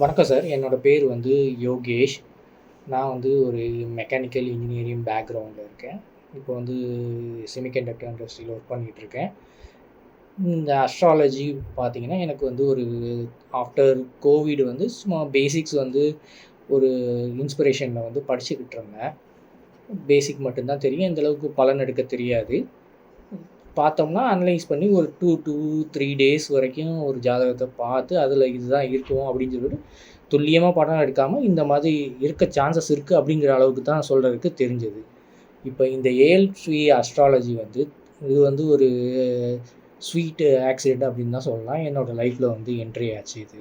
வணக்கம் சார். என்னோடய பேர் வந்து யோகேஷ். நான் வந்து ஒரு மெக்கானிக்கல் இன்ஜினியரிங் பேக்ரவுண்டில் இருக்கேன். இப்போ வந்து செமிகண்டக்டர் இண்டஸ்ட்ரியில் ஒர்க் பண்ணிகிட்ருக்கேன் இந்த அஸ்ட்ராலஜி பார்த்திங்கன்னா எனக்கு வந்து ஒரு ஆஃப்டர் கோவிட் வந்து சும்மா பேசிக்ஸ் வந்து ஒரு இன்ஸ்பிரேஷனில் வந்து படிச்சுக்கிட்டு இருந்தேன். பேசிக் மட்டும்தான் தெரியும். இந்தளவுக்கு பலன் எடுக்க தெரியாது. பார்த்தோம்னா அனலைஸ் பண்ணி ஒரு டூ டூ த்ரீ டேஸ் வரைக்கும் ஒரு ஜாதகத்தை பார்த்து அதில் இதுதான் இருக்கும் அப்படின்னு சொல்லிட்டு துல்லியமாக படம் எடுக்காமல் இந்த மாதிரி இருக்க சான்சஸ் இருக்குது அப்படிங்கிற அளவுக்கு தான் சொல்கிறதுக்கு தெரிஞ்சது. இப்போ இந்த ஏஎல்ஸ்வி அஸ்ட்ராலஜி வந்து இது வந்து ஒரு ஸ்வீட்டு ஆக்சிடெண்ட் அப்படின்னு தான் சொல்லலாம். என்னோடய லைஃப்பில் வந்து என்ட்ரி ஆச்சு இது.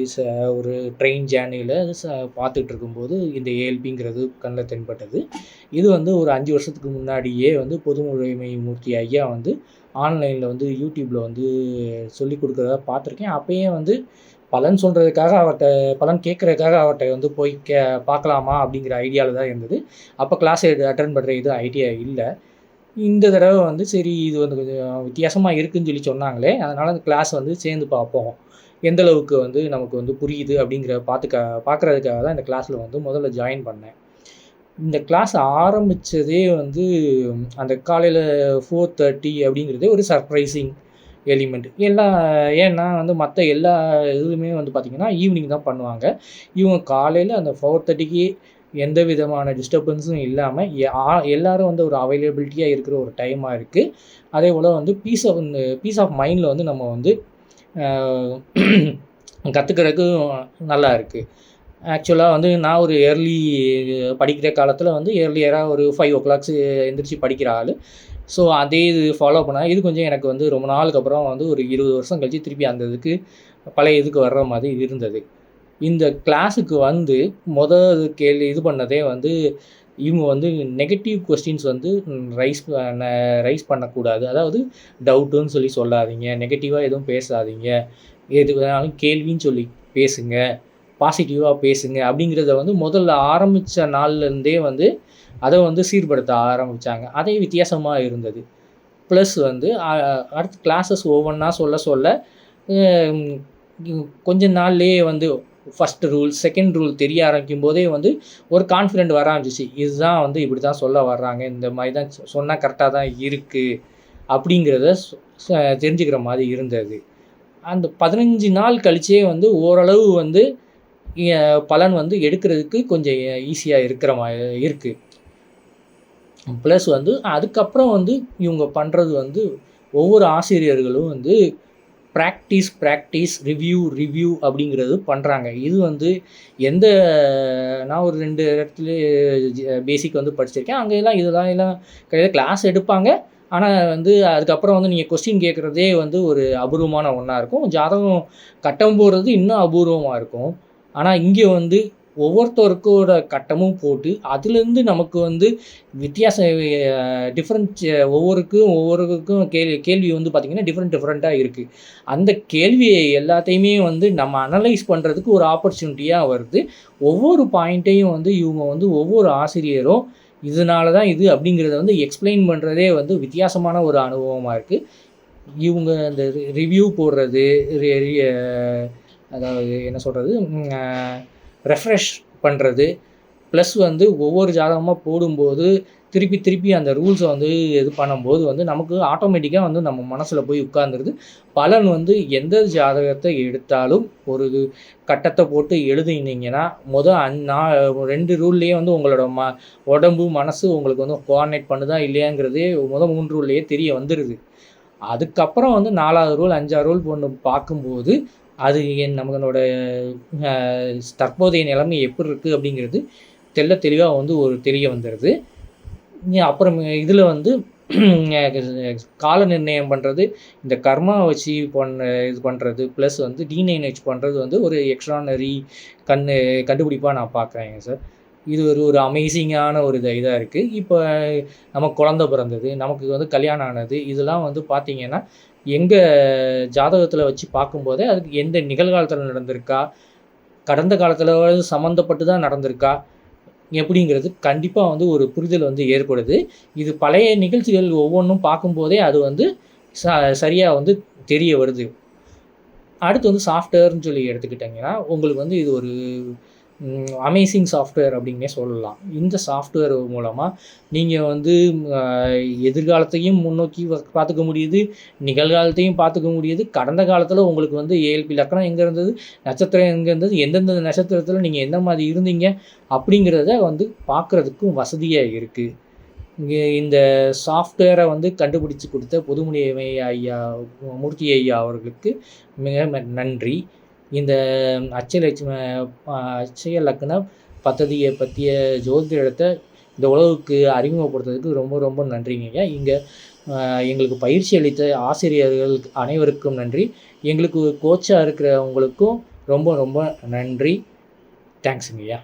இஸ் ஒரு ட்ரெயின் ஜேர்னியில் ச பார்த்துட்டு இருக்கும்போது இந்த ஏஎல்பிங்கிறது கண்ணில் தென்பட்டது. இது வந்து ஒரு அஞ்சு வருஷத்துக்கு முன்னாடியே வந்து பொதுமுறைமை மூர்த்தி ஐயா வந்து ஆன்லைனில் வந்து யூடியூப்பில் வந்து சொல்லி கொடுக்குறத பார்த்துருக்கேன். அப்போயே வந்து பலன் சொல்கிறதுக்காக அவர்கிட்ட பலன் கேட்குறதுக்காக அவர்கிட்ட வந்து போய் கே பார்க்கலாமா அப்படிங்கிற ஐடியாவில் தான் இருந்தது. அப்போ கிளாஸ் அட்டன் பண்ணுற இது ஐடியா இல்லை. இந்த தடவை வந்து சரி இது வந்து கொஞ்சம் வித்தியாசமாக இருக்குதுன்னு சொல்லி சொன்னாங்களே. அதனால் அந்த கிளாஸ் வந்து சேர்ந்து பார்ப்போம். எந்த அளவுக்கு வந்து நமக்கு வந்து புரியுது அப்படிங்கிற பார்த்துக்க பார்க்குறதுக்காக தான் இந்த கிளாஸில் வந்து முதல்ல ஜாயின் பண்ணேன். இந்த கிளாஸ் ஆரம்பித்ததே வந்து அந்த காலையில் ஃபோர் தேர்ட்டி அப்படிங்கிறதே ஒரு சர்ப்ரைசிங் எலிமெண்ட் எல்லா ஏன்னா வந்து மற்ற எல்லா இதுவுமே வந்து பார்த்திங்கன்னா ஈவினிங் தான் பண்ணுவாங்க. இவங்க காலையில் அந்த ஃபோர் தேர்ட்டிக்கு எந்த விதமான டிஸ்டர்பன்ஸும் இல்லாமல் எல்லோரும் வந்து ஒரு அவைலபிலிட்டியாக இருக்கிற ஒரு டைமாக இருக்குது அதே போல் வந்து பீஸ் ஆஃப் பீஸ் ஆஃப் மைண்டில் வந்து நம்ம வந்து கற்றுக்கிறதுக்கும் நல்லா இருக்குது ஆக்சுவலாக வந்து நான் ஒரு இயர்லி படிக்கிற காலத்தில் வந்து ஏர்லியராக ஒரு ஃபைவ் ஓ கிளாக்ஸ் எந்திரிச்சு படிக்கிற ஆள். ஸோ அதே இது ஃபாலோ பண்ணால் இது கொஞ்சம் எனக்கு வந்து ரொம்ப நாளுக்கு அப்புறம் வந்து ஒரு இருபது வருஷம் கழிச்சு திருப்பி அந்த இதுக்கு பழைய இதுக்கு வர்ற மாதிரி இருந்தது. இந்த கிளாஸுக்கு வந்து மொதல் கேள்வி இது பண்ணதே வந்து இவங்க வந்து நெகட்டிவ் கொஸ்டின்ஸ் வந்து ரைஸ் ரைஸ் பண்ணக்கூடாது. அதாவது டவுட்டுன்னு சொல்லி சொல்லாதீங்க. நெகட்டிவாக எதுவும் பேசாதீங்க. எது வேணாலும் கேள்வின்னு சொல்லி பேசுங்க. பாசிட்டிவாக பேசுங்க. அப்படிங்கிறத வந்து முதல்ல ஆரம்பித்த நாள்லேருந்தே வந்து அதை வந்து சீர்படுத்த ஆரம்பித்தாங்க அதே வித்தியாசமாக இருந்தது. ப்ளஸ் வந்து அடுத்து கிளாஸஸ் ஒவ்வொன்றா சொல்ல சொல்ல கொஞ்ச நாள்லேயே வந்து ஃபஸ்ட்டு ரூல் செகண்ட் ரூல் தெரிய ஆரம்பிக்கும் போதே வந்து ஒரு கான்ஃபிடென்ட் வர ஆரம்பிச்சிச்சு. இதுதான் வந்து இப்படி தான் சொல்ல வர்றாங்க. இந்த மாதிரி தான் சொன்னால் கரெக்டாக தான் இருக்குது அப்படிங்கிறத தெரிஞ்சுக்கிற மாதிரி இருந்தது. அந்த பதினஞ்சு நாள் கழிச்சே வந்து ஓரளவு வந்து பலன் வந்து எடுக்கிறதுக்கு கொஞ்சம் ஈஸியாக இருக்கிற மாதிரி இருக்குது ப்ளஸ் வந்து அதுக்கப்புறம் வந்து இவங்க பண்ணுறது வந்து ஒவ்வொரு ஆசிரியர்களும் வந்து ப்ராக்டிஸ் ப்ராக்டிஸ் ரிவ்யூ ரிவ்யூ அப்படிங்கிறது பண்ணுறாங்க இது வந்து எந்த நான் ஒரு ரெண்டு இடத்துல பேசிக் வந்து படிச்சிருக்கேன். அங்கே எல்லாம் இதெல்லாம் எல்லாம் கிடையாது. கிளாஸ் எடுப்பாங்க. ஆனால் வந்து அதுக்கப்புறம் வந்து நீங்கள் கொஸ்டின் கேட்குறதே வந்து ஒரு அபூர்வமான ஒன்றா இருக்கும். ஜாதகம் கட்டம் போடுறது இன்னும் அபூர்வமாக இருக்கும். ஆனால் இங்கே வந்து ஒவ்வொருத்தருக்கோட கட்டமும் போட்டு அதுலேருந்து நமக்கு வந்து வித்தியாசம் டிஃப்ரெண்ட் ஒவ்வொருக்கும் ஒவ்வொருக்கும் கேள்வி கேள்வி வந்து பார்த்திங்கன்னா டிஃப்ரெண்ட் டிஃப்ரெண்ட்டாக இருக்குது அந்த கேள்வியை எல்லாத்தையுமே வந்து நம்ம அனலைஸ் பண்ணுறதுக்கு ஒரு ஆப்பர்ச்சுனிட்டியாக வருது. ஒவ்வொரு பாயிண்ட்டையும் வந்து இவங்க வந்து ஒவ்வொரு ஆசிரியரும் இதனால தான் இது அப்படிங்கிறத வந்து எக்ஸ்பிளைன் பண்ணுறதே வந்து வித்தியாசமான ஒரு அனுபவமாக இருக்குது இவங்க அந்த ரிவ்யூ போடுறது அதாவது என்ன சொல்கிறது ரெஃப்ரெஷ் பண்ணுறது ப்ளஸ் வந்து ஒவ்வொரு ஜாதகமாக போடும்போது திருப்பி திருப்பி அந்த ரூல்ஸை வந்து இது பண்ணும்போது வந்து நமக்கு ஆட்டோமேட்டிக்காக வந்து நம்ம மனசில் போய் உட்காந்துருது பலன் வந்து எந்த ஜாதகத்தை எடுத்தாலும் ஒரு கட்டத்தை போட்டு எழுதினீங்கன்னா மொதல் அந் நான் ரெண்டு ரூல்லையே வந்து உங்களோட ம உடம்பு மனசு உங்களுக்கு வந்து கோஆர்டினேட் பண்ணுதா இல்லையாங்கிறதே மொதல் மூன்று ரூல்லையே தெரிய வந்துடுது அதுக்கப்புறம் வந்து நாலாவது ரூல் அஞ்சாவது ரூல் ஒன்று பார்க்கும்போது அது என் நம்மளோட தற்போதைய நிலைமை எப்படி இருக்குது அப்படிங்கிறது தெல்ல தெளிவாக வந்து ஒரு தெரிய வந்துடுது அப்புறம் இதில் வந்து கால நிர்ணயம் பண்ணுறது இந்த கர்மா வச்சு பண்ண இது பண்ணுறது ப்ளஸ் வந்து டீனைனேஜ் பண்ணுறது வந்து ஒரு எக்ஸ்ட்ரானரி கண் கண்டுபிடிப்பாக நான் பார்க்குறேங்க சார். இது ஒரு ஒரு அமேசிங்கான ஒரு இது இதாக இருக்குது இப்போ நமக்கு குழந்த பிறந்தது நமக்கு வந்து கல்யாணம் ஆனது இதெல்லாம் வந்து பார்த்திங்கன்னா எங்கள் ஜாதகத்தில் வச்சு பார்க்கும்போதே அதுக்கு எந்த நிகழ்காலத்தில் நடந்திருக்கா? கடந்த காலத்தில் சம்மந்தப்பட்டு தான் நடந்திருக்கா? எப்படிங்கிறது கண்டிப்பாக வந்து ஒரு புரிதல் வந்து ஏற்படுது. இது பழைய நிகழ்ச்சிகள் ஒவ்வொன்றும் பார்க்கும்போதே அது வந்து ச சரியாக வந்து தெரிய வருது. அடுத்து வந்து சாஃப்ட்வேர்னு சொல்லி எடுத்துக்கிட்டிங்கன்னா உங்களுக்கு வந்து இது ஒரு அமேசிங் சாஃப்ட்வேர் அப்படின்னே சொல்லலாம். இந்த சாஃப்ட்வேர் மூலமாக நீங்கள் வந்து எதிர்காலத்தையும் முன்னோக்கி பார்த்துக்க முடியுது. நிகழ்காலத்தையும் பார்த்துக்க முடியுது. கடந்த காலத்தில் உங்களுக்கு வந்து ஏஎல்பி லக்கணம் எங்கே இருந்தது? நட்சத்திரம் எங்கே இருந்தது? எந்தெந்த நட்சத்திரத்தில் நீங்கள் எந்த மாதிரி இருந்தீங்க? அப்படிங்கிறத வந்து பார்க்குறதுக்கும் வசதியாக இருக்குது இங்கே இந்த சாஃப்ட்வேரை வந்து கண்டுபிடிச்சு கொடுத்த புதுமுடி ஐயா மூர்த்தி ஐயா அவர்களுக்கு மிக ம- நன்றி. இந்த அச்சலட்சுமி அச்சய லக்ன பத்ததியை பற்றிய ஜோதிடத்தை இந்த உலகுக்கு அறிமுகப்படுத்துறதுக்கு ரொம்ப ரொம்ப நன்றிங்க ஐயா இங்கே எங்களுக்கு பயிற்சி அளித்த ஆசிரியர்கள் அனைவருக்கும் நன்றி. எங்களுக்கு கோச்சாக இருக்கிறவங்களுக்கும் ரொம்ப ரொம்ப நன்றி. தேங்க்ஸுங்க ஐயா